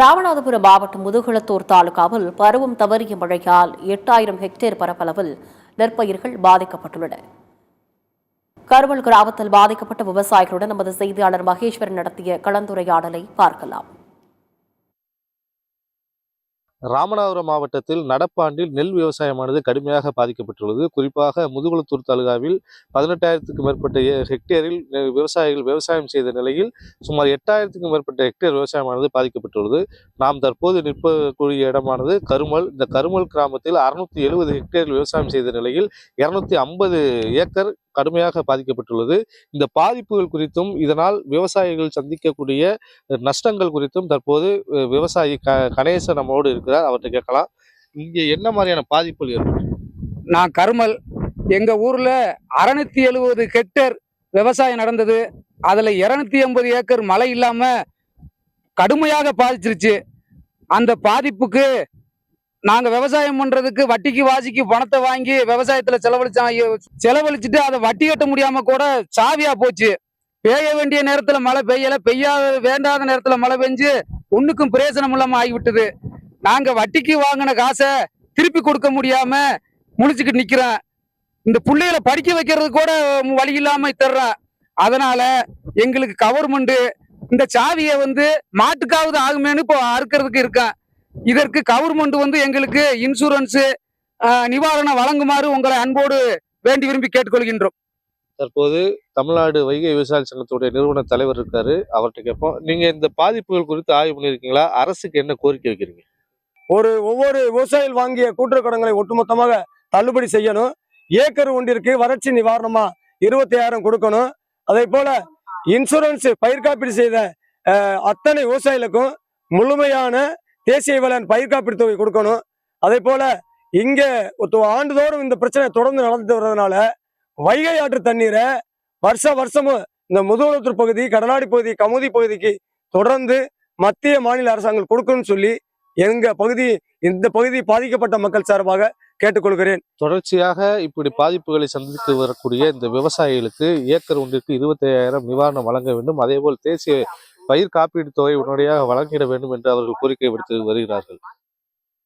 ராமநாதபுரம் மாவட்டம் முதுகுளத்தூர் தாலுகாவில் பருவம் தவறிய மழையால் எட்டாயிரம் ஹெக்டேர் பரப்பளவில் நெற்பயிர்கள் பாதிக்கப்பட்டுள்ளன. கருவல் கிராமத்தில் பாதிக்கப்பட்ட விவசாயிகளுடன் நமது செய்தியாளர் மகேஸ்வரன் நடத்திய கலந்துரையாடலை பார்க்கலாம். ராமநாதபுரம் மாவட்டத்தில் நடப்பாண்டில் நெல் விவசாயமானது கடுமையாக பாதிக்கப்பட்டுள்ளது. குறிப்பாக முதுகுளத்தூர் தாலுகாவில் பதினெட்டாயிரத்துக்கும் மேற்பட்ட ஏ- ஹெக்டேரில் விவசாயிகள் விவசாயம் செய்த நிலையில் சுமார் எட்டாயிரத்துக்கும் மேற்பட்ட ஹெக்டேர் விவசாயமானது பாதிக்கப்பட்டுள்ளது. நாம் தற்போது நிற்பக்கூடிய இடமானது கருமல். இந்த கருமல் கிராமத்தில் அறுநூத்தி எழுபது ஹெக்டேரில் விவசாயம் செய்த நிலையில் இரநூத்தி ஐம்பது ஏக்கர் கடுமையாக பாதிக்கப்பட்டுள்ளது. இந்த பாதிப்புகள் குறித்தும் இதனால் விவசாயிகள் சந்திக்கக்கூடிய நஷ்டங்கள் குறித்தும் தற்போது விவசாயி க கணேசன் நம்மோடு இருக்கிறார். அவர்கிட்ட கேட்கலாம். இங்கே என்ன மாதிரியான பாதிப்புகள் ஏற்படும் நான் கருமல். எங்கள் ஊரில் அறநூத்தி எழுபது ஹெக்டேர் விவசாயம் நடந்தது. அதில் இரநூத்தி ஐம்பது ஏக்கர் மழை இல்லாமல் கடுமையாக பாதிச்சிருச்சு. அந்த பாதிப்புக்கு நாங்க விவசாயம் பண்றதுக்கு வட்டிக்கு வாசிக்கு பணத்தை வாங்கி விவசாயத்துல செலவழிச்சோம் செலவழிச்சிட்டு அதை வட்டி கட்ட முடியாம கூட சாவியா போச்சு. பெய்ய வேண்டிய நேரத்துல மழை பெய்யல பெய்யாத வேண்டாத நேரத்துல மழை பெஞ்சு ஒண்ணுக்கும் பிரயோசனம் இல்லாம ஆகிவிட்டது. நாங்க வட்டிக்கு வாங்கின காசை திருப்பி கொடுக்க முடியாம முடிச்சுக்கிட்டு நிக்கிறேன். இந்த பிள்ளைகளை படிக்க வைக்கிறது கூட வழி இல்லாம தர்றேன் அதனால எங்களுக்கு கவர்மெண்ட் இந்த சாவியை வந்து மாட்டுக்காவது ஆகுமேனு இப்போ அறுக்கிறதுக்கு இருக்கேன் இதற்கு கவர்மெண்ட் வந்து எங்களுக்கு இன்சூரன்ஸ் நிவாரணம் வழங்குமாறு உங்களை அன்போடு வேண்டி விரும்பி கேட்டுக்கொள்கின்றோம். தற்போது தமிழ்நாடு வைகை விவசாய சங்கத்துடைய நிறுவன தலைவர் இருக்காரு. அவர்கிட்ட கேட்போம். நீங்க இந்த பாதிப்புகள் குறித்து ஆய்வு பண்ணியிருக்கீங்களா? அரசுக்கு என்ன கோரிக்கை வைக்கிறீங்க? ஒரு ஒவ்வொரு விவசாயிகள் வாங்கிய கூட்டுறவு கடன்களை ஒட்டுமொத்தமாக தள்ளுபடி செய்யணும். ஏக்கர் ஒன்றிற்கு வறட்சி நிவாரணமா இருபத்தி ஆயிரம் கொடுக்கணும். அதே போல இன்சூரன்ஸ் பயிர் காப்பீடு செய்த அத்தனை விவசாயிகளுக்கும் முழுமையான தேசிய வேளாண் பயிர் காப்பீடு தொகை கொடுக்கணும். அதே போல இங்க ஆண்டுதோறும் இந்த பிரச்சனை தொடர்ந்து நடந்துட்டு வர்றதுனால வைகை ஆற்று தண்ணீரை வருஷ வருஷமும் இந்த முதுகுளத்தூர் பகுதி கடலாடி பகுதி கமுதி பகுதிக்கு தொடர்ந்து மத்திய மாநில அரசாங்கம் கொடுக்கணும்னு சொல்லி எங்க பகுதி இந்த பகுதி பாதிக்கப்பட்ட மக்கள் சார்பாக கேட்டுக்கொள்கிறேன். தொடர்ச்சியாக இப்படி பாதிப்புகளை சந்தித்து வரக்கூடிய இந்த விவசாயிகளுக்கு ஏக்கர் ஒன்றிற்கு இருபத்தையாயிரம் நிவாரணம் வழங்க வேண்டும். அதேபோல் தேசிய பயிர் காப்பீடு தொகை உடனடியாக வழங்கிட வேண்டும் என்று அவர்கள் கோரிக்கை விடுத்து வருகிறார்கள்.